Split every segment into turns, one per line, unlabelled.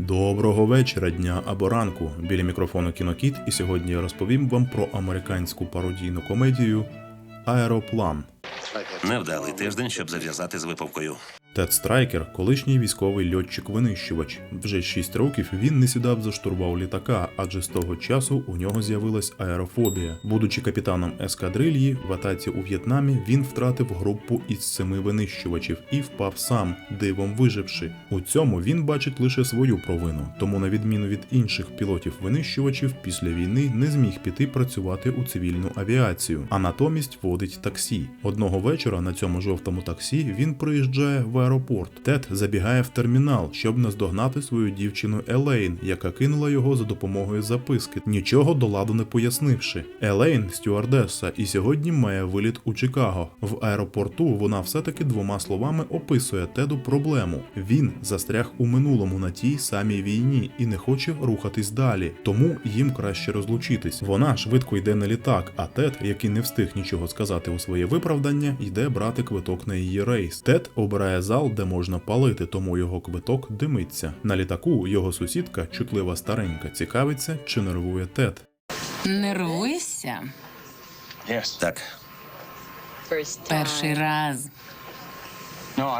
Доброго вечора, дня або ранку. Біля мікрофону Кінокіт, і сьогодні я розповім вам про американську пародійну комедію Аероплан.
Невдалий тиждень, щоб зав'язати з випивкою.
Тед Страйкер, колишній військовий льотчик-винищувач. Вже 6 років він не сідав за штурвал літака, адже з того часу у нього з'явилась аерофобія. Будучи капітаном ескадрильї в атаці у В'єтнамі, він втратив групу із семи винищувачів і впав сам, дивом виживши. У цьому він бачить лише свою провину, тому, на відміну від інших пілотів-винищувачів, після війни не зміг піти працювати у цивільну авіацію, а натомість водить таксі. Одного вечора на цьому жовтому таксі він приїжджає в аеропорт. Тед забігає в термінал, щоб наздогнати свою дівчину Елейн, яка кинула його за допомогою записки, нічого до ладу не пояснивши. Елейн стюардеса і сьогодні має виліт у Чикаго. В аеропорту вона все-таки двома словами описує Теду проблему. Він застряг у минулому на тій самій війні і не хоче рухатись далі, тому їм краще розлучитись. Вона швидко йде на літак, а Тед, який не встиг нічого сказати у своє виправдання, йде брати квиток на її рейс. Тед обирає зал, де можна палити, тому його квиток димиться. На літаку його сусідка, чутлива старенька, цікавиться, чи нервує тет.
Нервуєшся?
Так,
Перший раз.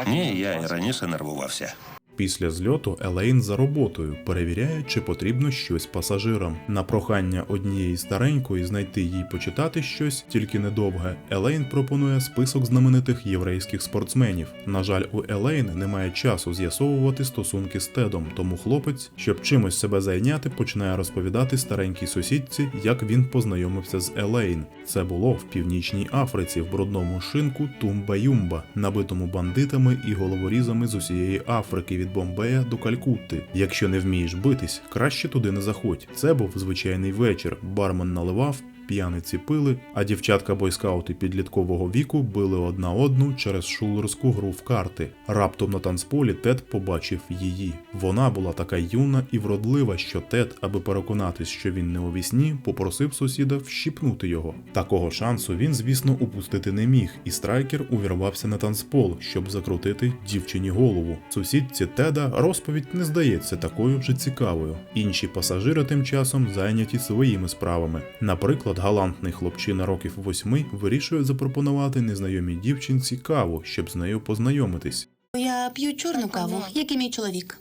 ні, я і раніше нервувався.
Після зльоту Елейн за роботою перевіряє, чи потрібно щось пасажирам. На прохання однієї старенької знайти їй почитати щось, тільки недовге. Елейн пропонує список знаменитих єврейських спортсменів. На жаль, у Елейн немає часу з'ясовувати стосунки з Тедом, тому хлопець, щоб чимось себе зайняти, починає розповідати старенькій сусідці, як він познайомився з Елейн. Це було в північній Африці в брудному шинку Тумба-Юмба, набитому бандитами і головорізами з усієї Африки від Бомбея до Калькутти. Якщо не вмієш битись, краще туди не заходь. Це був звичайний вечір. Бармен наливав. П'яниці пили, а дівчатка бойскаути підліткового віку били одна одну через шулерську гру в карти. Раптом на танцполі Тед побачив її. Вона була така юна і вродлива, що Тед, аби переконатись, що він не у вісні, попросив сусіда вщипнути його. Такого шансу він, звісно, упустити не міг, і страйкер увірвався на танцпол, щоб закрутити дівчині голову. Сусідці Теда розповідь не здається такою вже цікавою. Інші пасажири тим часом зайняті своїми справами. Наприклад, галантний хлопчина років восьми вирішує запропонувати незнайомій дівчинці каву, щоб з нею познайомитись.
Я п'ю чорну каву, як і мій чоловік.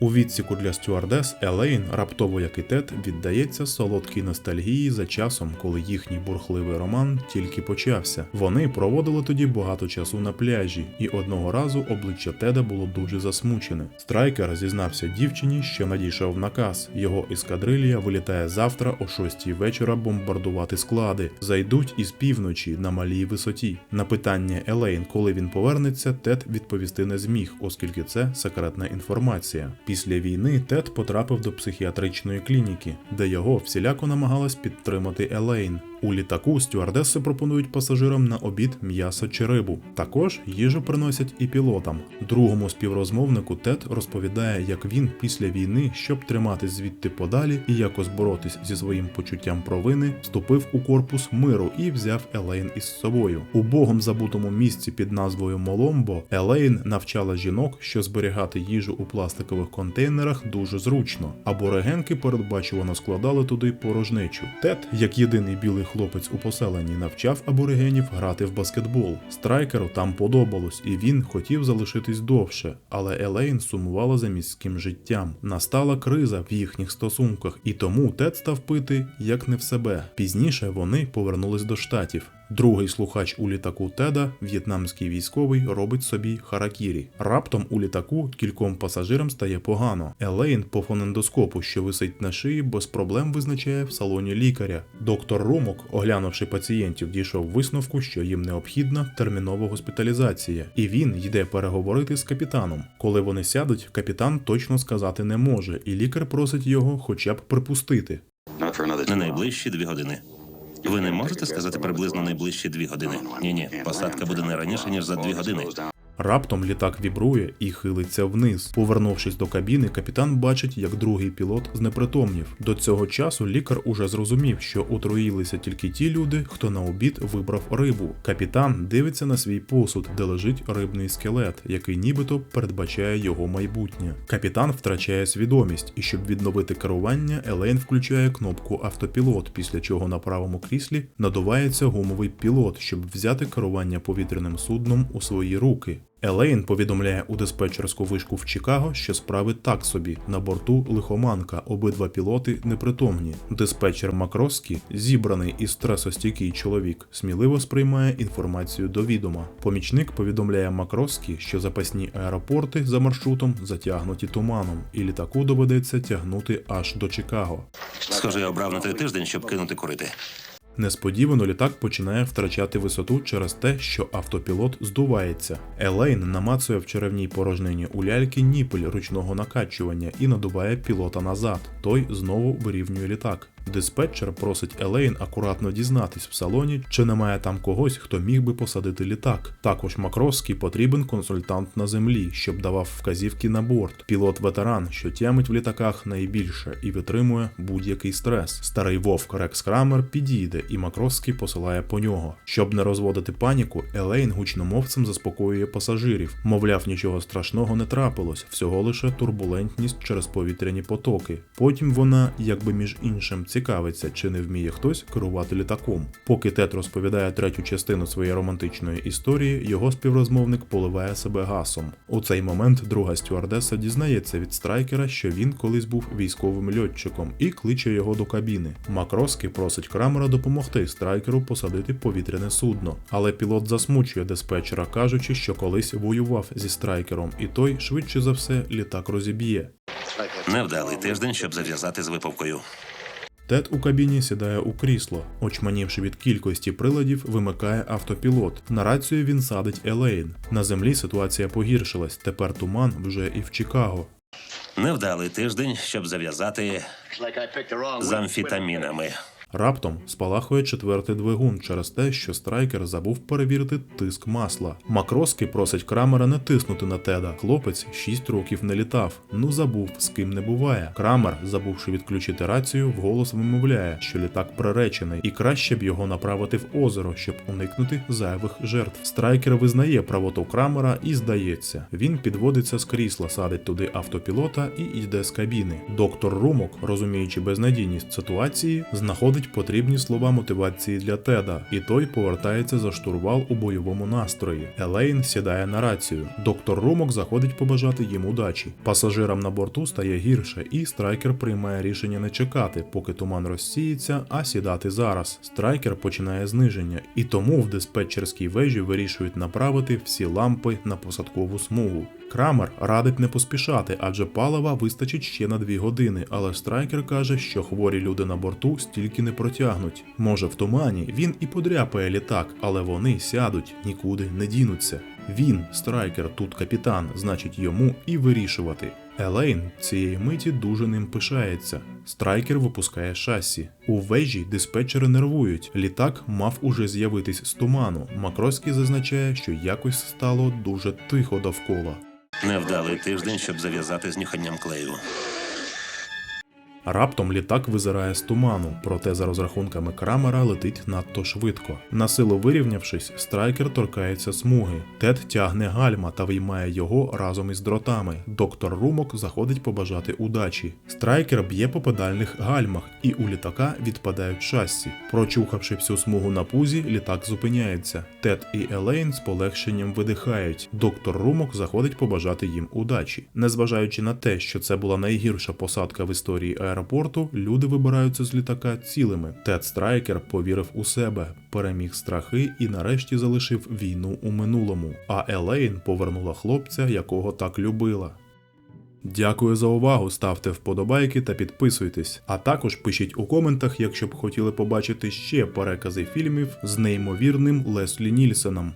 У відсіку для стюардес Елейн, раптово як і Тед, віддається солодкій ностальгії за часом, коли їхній бурхливий роман тільки почався. Вони проводили тоді багато часу на пляжі, і одного разу обличчя Теда було дуже засмучене. Страйкер зізнався дівчині, що надійшов наказ. Його ескадрилья вилітає завтра о 6 вечора бомбардувати склади. Зайдуть із півночі на малій висоті. На питання Елейн, коли він повернеться, Тед відповісти не зміг, оскільки це секретна інформація. Після війни Тед потрапив до психіатричної клініки, де його всіляко намагалась підтримати Елейн. У літаку стюардеси пропонують пасажирам на обід м'ясо чи рибу. Також їжу приносять і пілотам. Другому співрозмовнику Тед розповідає, як він після війни, щоб триматись звідти подалі і якось боротись зі своїм почуттям провини, вступив у корпус миру і взяв Елейн із собою. У богом забутому місці під назвою Моломбо Елейн навчала жінок, що зберігати їжу у пластикових контейнерах дуже зручно. Аборигенки передбачувано складали туди порожнечу. Тед, як єдиний білий хлопець у поселенні, навчав аборигенів грати в баскетбол. Страйкеру там подобалось, і він хотів залишитись довше, але Елейн сумувала за міським життям. Настала криза в їхніх стосунках, і тому Тед став пити як не в себе. Пізніше вони повернулись до штатів. Другий слухач у літаку Теда, в'єтнамський військовий, робить собі харакірі. Раптом у літаку кільком пасажирам стає погано. Елейн по фонендоскопу, що висить на шиї, без проблем визначає в салоні лікаря. Доктор Румок, оглянувши пацієнтів, дійшов висновку, що їм необхідна термінова госпіталізація, і він йде переговорити з капітаном. Коли вони сядуть, капітан точно сказати не може, і лікар просить його хоча б припустити.
На найближчі дві години. Ви не можете сказати приблизно найближчі дві години? Ні, ні, посадка буде не раніше ніж за дві години.
Раптом літак вібрує і хилиться вниз. Повернувшись до кабіни, капітан бачить, як другий пілот знепритомнів. До цього часу лікар уже зрозумів, що отруїлися тільки ті люди, хто на обід вибрав рибу. Капітан дивиться на свій посуд, де лежить рибний скелет, який нібито передбачає його майбутнє. Капітан втрачає свідомість, і щоб відновити керування, Елейн включає кнопку автопілот, після чого на правому кріслі надувається гумовий пілот, щоб взяти керування повітряним судном у свої руки. Елейн повідомляє у диспетчерську вишку в Чикаго, що справи так собі. На борту лихоманка, обидва пілоти непритомні. Диспетчер Макроскі, зібраний і стресостійкий чоловік, сміливо сприймає інформацію до відома. Помічник повідомляє Макроскі, що запасні аеропорти за маршрутом затягнуті туманом, і літаку доведеться тягнути аж до Чикаго.
Схоже, я обрав на той тиждень, щоб кинути курити.
Несподівано літак починає втрачати висоту через те, що автопілот здувається. Елейн намацує в черевній порожнині у ляльки ніпель ручного накачування і надуває пілота назад. Той знову вирівнює літак. Диспетчер просить Елейн акуратно дізнатись в салоні, чи немає там когось, хто міг би посадити літак. Також Макроський потрібен консультант на землі, щоб давав вказівки на борт. Пілот-ветеран, що тямить в літаках найбільше і витримує будь-який стрес. Старий вовк Рекс Крамер підійде, і Макроський посилає по нього. Щоб не розводити паніку, Елейн гучномовцем заспокоює пасажирів. Мовляв, нічого страшного не трапилось, всього лише турбулентність через повітряні потоки. Потім вона, якби між іншим, цікавиться, чи не вміє хтось керувати літаком. Поки Тед розповідає третю частину своєї романтичної історії, його співрозмовник поливає себе гасом. У цей момент друга стюардеса дізнається від страйкера, що він колись був військовим льотчиком, і кличе його до кабіни. Макроски просить Крамера допомогти страйкеру посадити повітряне судно, але пілот засмучує диспетчера, кажучи, що колись воював зі страйкером, і той швидше за все літак розіб'є.
Невдалий тиждень, щоб зав'язати з випивкою.
Тед у кабіні сідає у крісло. Очманівши від кількості приладів, вимикає автопілот. На рацію він садить Елейн. На землі ситуація погіршилась. Тепер туман вже і в Чикаго.
Невдалий тиждень, щоб зав'язати з амфітамінами.
Раптом спалахує четвертий двигун через те, що страйкер забув перевірити тиск масла. Макроски просить Крамера не тиснути на Теда. Хлопець 6 років не літав. Ну забув, з ким не буває. Крамер, забувши відключити рацію, вголос вимовляє, що літак приречений, і краще б його направити в озеро, щоб уникнути зайвих жертв. Страйкер визнає правоту Крамера і здається. Він підводиться з крісла, садить туди автопілота і йде з кабіни. Доктор Румок, розуміючи безнадійність ситуації, знаходить потрібні слова мотивації для Теда, і той повертається за штурвал у бойовому настрої. Елейн сідає на рацію. Доктор Румок заходить побажати їм удачі. Пасажирам на борту стає гірше, і страйкер приймає рішення не чекати, поки туман розсіється, а сідати зараз. Страйкер починає зниження, і тому в диспетчерській вежі вирішують направити всі лампи на посадкову смугу. Крамер радить не поспішати, адже палива вистачить ще на дві години, але страйкер каже, що хворі люди на борту стільки не протягнуть. Може, в тумані він і подряпає літак, але вони сядуть, нікуди не дінуться. Він, страйкер, тут капітан, значить йому і вирішувати. Елейн цієї миті дуже ним пишається. Страйкер випускає шасі. У вежі диспетчери нервують. Літак мав уже з'явитись з туману. Макроський зазначає, що якось стало дуже тихо довкола.
Невдалий тиждень, щоб зав'язати з нюханням клею.
Раптом літак визирає з туману, проте за розрахунками Крамера летить надто швидко. На силу вирівнявшись, страйкер торкається смуги. Тед тягне гальма та виймає його разом із дротами. Доктор Румок заходить побажати удачі. Страйкер б'є по педальних гальмах, і у літака відпадають шасі. Прочухавши всю смугу на пузі, літак зупиняється. Тед і Елейн з полегшенням видихають. Доктор Румок заходить побажати їм удачі. Незважаючи на те, що це була найгірша посадка в історії аеропорту, люди вибираються з літака цілими. Тед Страйкер повірив у себе, переміг страхи і нарешті залишив війну у минулому. А Елейн повернула хлопця, якого так любила. Дякую за увагу, ставте вподобайки та підписуйтесь. А також пишіть у коментах, якщо б хотіли побачити ще перекази фільмів з неймовірним Леслі Нільсеном.